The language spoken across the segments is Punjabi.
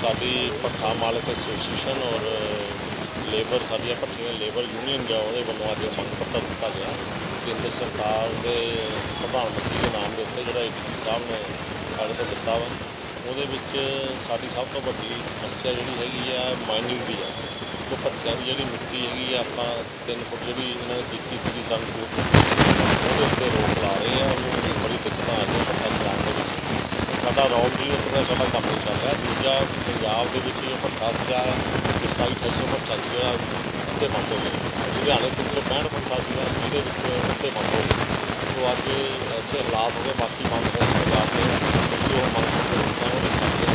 ਸਾਡੀ ਭੱਠਾ ਮਾਲਕ ਐਸੋਸੀਏਸ਼ਨ ਔਰ ਲੇਬਰ ਸਾਡੀਆਂ ਭੱਠੀਆਂ ਲੇਬਰ ਯੂਨੀਅਨ ਜੋ ਉਹਦੇ ਵੱਲੋਂ ਅੱਜ ਮੰਗ ਪੱਤਰ ਦਿੱਤਾ ਗਿਆ ਕੇਂਦਰ ਸਰਕਾਰ ਦੇ ਪ੍ਰਧਾਨ ਮੰਤਰੀ ਦੇ ਨਾਮ ਦੇ ਉੱਤੇ ਜਿਹੜਾ ਏਡੀਸੀ ਸਾਹਿਬ ਨੇ ਸਾਡੇ ਤੋਂ ਦਿੱਤਾ ਵਾ। ਉਹਦੇ ਵਿੱਚ ਸਾਡੀ ਸਭ ਤੋਂ ਵੱਡੀ ਸਮੱਸਿਆ ਜਿਹੜੀ ਹੈਗੀ ਆ ਮਾਈਨਿੰਗ ਦੀ ਆ। ਜੋ ਭੱਠਿਆਂ ਦੀ ਜਿਹੜੀ ਮਿੱਟੀ ਹੈਗੀ ਆ, ਆਪਾਂ 3 ਫੁੱਟ ਜਿਹੜੀ ਇਹਨਾਂ ਨੇ ਕੀਤੀ ਸੀਗੀ ਸਾਨੂੰ ਛੂਟ ਉਹਦੇ ਉੱਤੇ ਰੋਕ ਲਾ ਰਹੇ ਆ, ਉਹਨੂੰ ਬੜੀ ਦਿੱਕਤਾਂ ਆ ਰਹੀਆਂ ਪੱਠਾ ਚਲਾਉਣ ਦੇ ਵਿੱਚ। ਸਾਡਾ ਰੌਲ ਜੀ ਉੱਤੇ ਦਾ ਸਾਡਾ ਕੰਮ ਚੱਲਦਾ ਦੂਜਾ ਪੰਜਾਬ ਦੇ ਵਿੱਚ ਜੋ ਭੱਠਾ ਸੀਗਾ, ਸਤਾਈ ਅਠਾਈ ਸੌ ਭੱਠਾ ਸੀਗਾ ਅੱਧੇ ਬੰਦ ਹੋ ਗਏ ਲੁਧਿਆਣੇ 365 ਭੱਠਾ ਸੀਗਾ, ਜਿਹਦੇ ਵਿੱਚ ਅੱਧੇ ਬੰਦ ਹੋ ਗਏ ਸੋ ਅੱਜ ਐਸੇ ਹਾਲਾਤ ਹੋ ਗਏ, ਬਾਕੀ ਬੰਦ ਹੋ ਗਏ ਪੰਜਾਬ ਦੇ। ਅਸੀਂ ਉਹ ਮੰਗ ਕਰਦੇ ਹਾਂ ਉਹਦੇ ਸਾਡੇ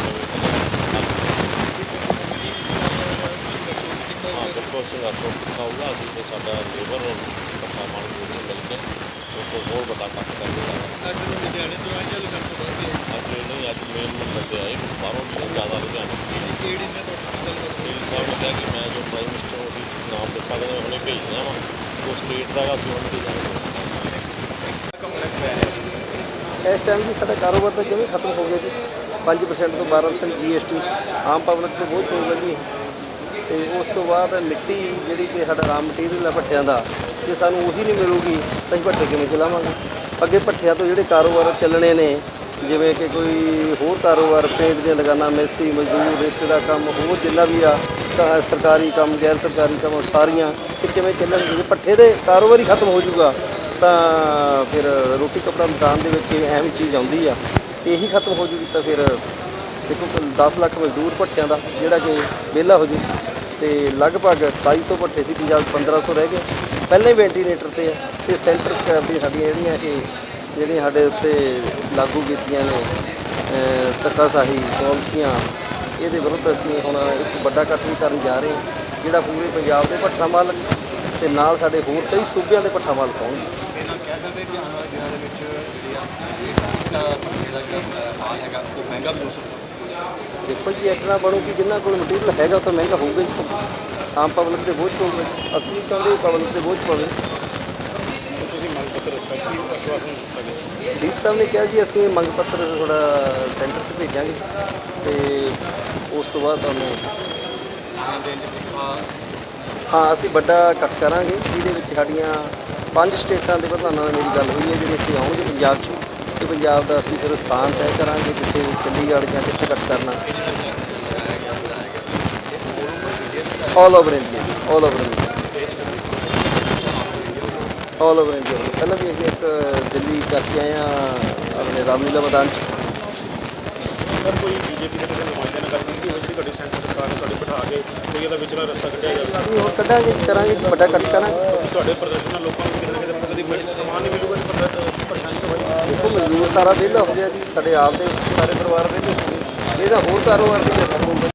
ਬਿਲਕੁਲ ਸੰਘਰਸ਼ ਕੀਤਾ ਹੋਊਗਾ ਅਸੀਂ ਤੇ ਸਾਡਾ ਲੇਬਰ ਔਰ ਭੱਠਾ ਮਾਲ ਨੂੰ ਮਿਲ ਕੇ, ਉਹ ਤੋਂ ਹੋਰ ਵੱਡਾ ਕੰਮ ਕਰੀਏ। ਅੱਜ ਲੁਧਿਆਣੇ ਤੋਂ ਨਹੀਂ ਅੱਜ ਮੇਲ ਨੂੰ ਬੰਦੇ ਆਏ ਕੁਝ ਬਾਹਰੋਂ ਵੀ ਜ਼ਿਆਦਾ ਲੁਧਿਆਣੇ ਆਏ। ਕਿਹੜੀ ਨੇ ਤੁਹਾਡੀ ਗੱਲ ਕਰੋ ਮੇਰੀ ਸਾਹਿਬ ਨੇ ਕਿਹਾ ਕਿ ਮੈਂ ਜੋ ਪ੍ਰਾਈਮ ਮਿਨਿਸਟਰ ਉਹਦੀ ਨਾਮ ਦਿੱਤਾ ਗਿਆ ਮੈਂ ਹੁਣੇ ਭੇਜ ਰਿਹਾ ਵਾਂ। ਉਹ ਸਟੇਟ ਦਾ ਗਾ ਅਸੀਂ ਉਹਨੂੰ ਭੇਜਾਂਗੇ ਇਸ ਟਾਈਮ ਜੀ ਸਾਡਾ ਕਾਰੋਬਾਰ ਤਾਂ ਜਮੀ ਖਤਮ ਹੋ ਗਿਆ ਜੀ। 5% ਤੋਂ 12% ਜੀਐਸਟੀ ਆਮ ਪਬਲਿਕ ਤੇ ਬਹੁਤ ਗਈ ਜੀ। ਤੇ ਉਸ ਤੋਂ ਬਾਅਦ ਮਿੱਟੀ ਜਿਹੜੀ ਕਿ ਸਾਡਾ ਰਾਮ ਮਟੀਰੀਅਲ ਹੈ ਭੱਠਿਆਂ ਦਾ ਜੇ ਸਾਨੂੰ ਉਹੀ ਨਹੀਂ ਮਿਲੂਗੀ ਤਾਂ ਅਸੀਂ ਭੱਠੇ ਕਿਵੇਂ ਚਲਾਵਾਂਗੇ? ਅੱਗੇ ਭੱਠਿਆਂ ਤੋਂ ਜਿਹੜੇ ਕਾਰੋਬਾਰ ਚੱਲਣੇ ਨੇ ਜਿਵੇਂ ਕਿ ਕੋਈ ਹੋਰ ਕਾਰੋਬਾਰ ਪੇਂਟ ਦੀਆਂ ਦੁਕਾਨਾਂ, ਮਿਸਤਰੀ, ਮਜ਼ਦੂਰ ਰੇਤੇ ਦਾ ਕੰਮ ਹੋਰ ਜਿੰਨਾ ਵੀ ਆ, ਤਾਂ ਸਰਕਾਰੀ ਕੰਮ, ਗੈਰ ਸਰਕਾਰੀ ਕੰਮ ਸਾਰੀਆਂ ਇਹ ਕਿਵੇਂ ਚੱਲਣਗੇ? ਜੇ ਭੱਠੇ ਦੇ ਕਾਰੋਬਾਰ ਹੀ ਖਤਮ ਹੋ ਜਾਊਗਾ, ਤਾਂ ਫਿਰ ਰੋਟੀ ਕਪੜਾ ਮਕਾਨ ਦੇ ਵਿੱਚ ਇਹ ਅਹਿਮ ਚੀਜ਼ ਆਉਂਦੀ ਆ। ਇਹੀ ਖਤਮ ਹੋ ਜੂਗੀ ਤਾਂ ਫਿਰ ਦੇਖੋ 10 ਲੱਖ ਮਜ਼ਦੂਰ ਭੱਠਿਆਂ ਦਾ, ਜਿਹੜਾ ਕਿ ਵਿਹਲਾ ਹੋ ਜੂ ਤੇ ਲਗਭਗ 2700 ਭੱਠੇ ਸੀ ਪੰਜਾਬ 'ਚ 1500 ਰਹਿ ਗਏ। ਪਹਿਲਾਂ ਹੀ ਵੈਂਟੀਲੇਟਰ ਤੇ ਆ, ਤੇ ਸੈਂਟਰ ਕ- ਵੀ ਸਾਡੀਆਂ ਜਿਹੜੀਆਂ ਇਹ ਜਿਹੜੀਆਂ ਸਾਡੇ ਉੱਤੇ ਲਾਗੂ ਕੀਤੀਆਂ ਨੇ ਅਹ ਧੱਕਾਸ਼ਾਹੀ ਪਾਲਿਸੀਆਂ ਇਹਦੇ ਵਿਰੁੱਧ ਅਸੀਂ ਹੁਣ ਇੱਕ ਵੱਡਾ ਇਕੱਠ ਵੀ ਕਰਨ ਜਾ ਰਹੇ ਹਾਂ ਜਿਹੜਾ ਪੂਰੇ ਪੰਜਾਬ ਦੇ ਭੱਠਾ ਮਾਲਕ ਤੇ ਨਾਲ ਸਾਡੇ ਹੋਰ ਕਈ ਸੂਬਿਆਂ ਦੇ ਭੱਠਾ ਮਾਲਕ ਇਹਨਾਂ ਕਹਿ ਸਕਦੇ ਕਿ ਆਉਣ ਵਾਲੇ ਦਿਨਾਂ ਦੇ ਵਿੱਚ ਜਿਹੜੀ ਆ ਰੇਟ ਦਾ ਪੱਠੇ ਦਾ ਜਿਹੜਾ ਮਾਲ ਹੈਗਾ ਉਹ ਮਹਿੰਗਾ ਵੀ ਹੋ ਸਕਦਾ। ਦੇਖੋ ਜੀ ਇਤਨਾ ਬਣੂ ਕਿ ਜਿੰਨਾ ਕੋਲ ਮਟੀਰੀਅਲ ਹੈਗਾ ਉਹ ਤਾਂ ਮਹਿੰਗਾ ਹੋਊਗਾ ਹੀ। ਆਮ ਪਬਲਿਕ ਤੇ ਬੋਝ ਪਊਗਾ ਅਸੀਂ ਚਾਹੁੰਦੇ ਪਬਲਿਕ ਤੇ ਬੋਝ ਪਵੇ। ਪੱਤਰ ਦਿੱਤਾ ਕੀ ਆਸ਼ਵਾਸਨ ਦਿੱਤਾ ਗਿਆ ਡੀ ਸਾਹਿਬ ਨੇ ਕਿਹਾ ਜੀ ਅਸੀਂ ਮੰਗ ਪੱਤਰ ਥੋੜਾ ਸੈਂਟਰ 'ਚ ਭੇਜਾਂਗੇ ਤੇ ਉਸ ਤੋਂ ਬਾਅਦ ਤੁਹਾਨੂੰ ਹਾਂ। ਅਸੀਂ ਵੱਡਾ ਇਕੱਠ ਕਰਾਂਗੇ। ਜਿਹਦੇ ਵਿੱਚ ਸਾਡੀਆਂ ਪੰਜ ਸਟੇਟਾਂ ਦੇ ਪ੍ਰਧਾਨਾਂ ਨਾਲ ਮੇਰੀ ਗੱਲ ਹੋਈ ਹੈ ਜਿਹੜੇ ਇੱਥੇ ਆਉਣਗੇ ਪੰਜਾਬ 'ਚ। ਤੇ ਪੰਜਾਬ ਦਾ ਅਸੀਂ ਫਿਰ ਸਥਾਨ ਤੈਅ ਕਰਾਂਗੇ ਜਿੱਥੇ ਚੰਡੀਗੜ੍ਹ ਜਾਂ ਕਿੱਥੇ ਇਕੱਠ ਕਰਨਾ। All over India all over India all over India ਪਹਿਲਾਂ ਵੀ ਅਸੀਂ ਇੱਕ ਦਿੱਲੀ ਕਰਕੇ ਆਏ ਆ ਆਪਣੇ ਰਾਮਲੀਲਾ ਮੈਦਾਨ 'ਚ। ਸਰ ਕੋਈ ਬੀਜੇਪੀ ਦੇ ਕਿਸੇ ਨੁਮਾਇੰਦੇ ਨਾਲ ਗੱਲ ਕੀਤੀ ਹੋਈ ਜਿਹੜੀ ਤੁਹਾਡੀ ਸੈਂਟਰ ਸਰਕਾਰ ਨੇ ਤੁਹਾਡੇ ਬਿਠਾ ਕੇ ਕੋਈ ਇਹਦਾ ਵਿਚਲਾ ਰਸਤਾ ਕੱਢਿਆ ਜਾਵੇ? ਹੋਰ ਕੱਢਾਂਗੇ ਕਰਾਂਗੇ ਵੱਡਾ ਇਕੱਠ ਕਰਾਂਗੇ। ਤੁਹਾਡੇ ਪ੍ਰਦਰਸ਼ਨ ਨਾਲ ਲੋਕਾਂ ਨੂੰ ਕਿਤੇ ਨਾ ਕਿਤੇ ਮਤਲਬ ਦੀ ਮਿਲ ਸਮਾਨ ਨਹੀਂ ਮਿਲੂਗਾ ਤੇ ਪ੍ਰਦਰਸ਼ਨ ਪਰੇਸ਼ਾਨੀ ਤਾਂ ਹੋਈ ਦੇਖੋ ਮਜ਼ਦੂਰ ਸਾਰਾ ਵਿਹਲਾ ਹੋ ਗਿਆ ਜੀ ਸਾਡੇ ਆਪ ਦੇ ਸਾਰੇ ਪਰਿਵਾਰ ਦੇ ਇਹਦਾ ਹੋਰ ਕਾਰੋਬਾਰ ਦੀ ਜ਼ਰੂਰਤ ਹੋਊਗਾ।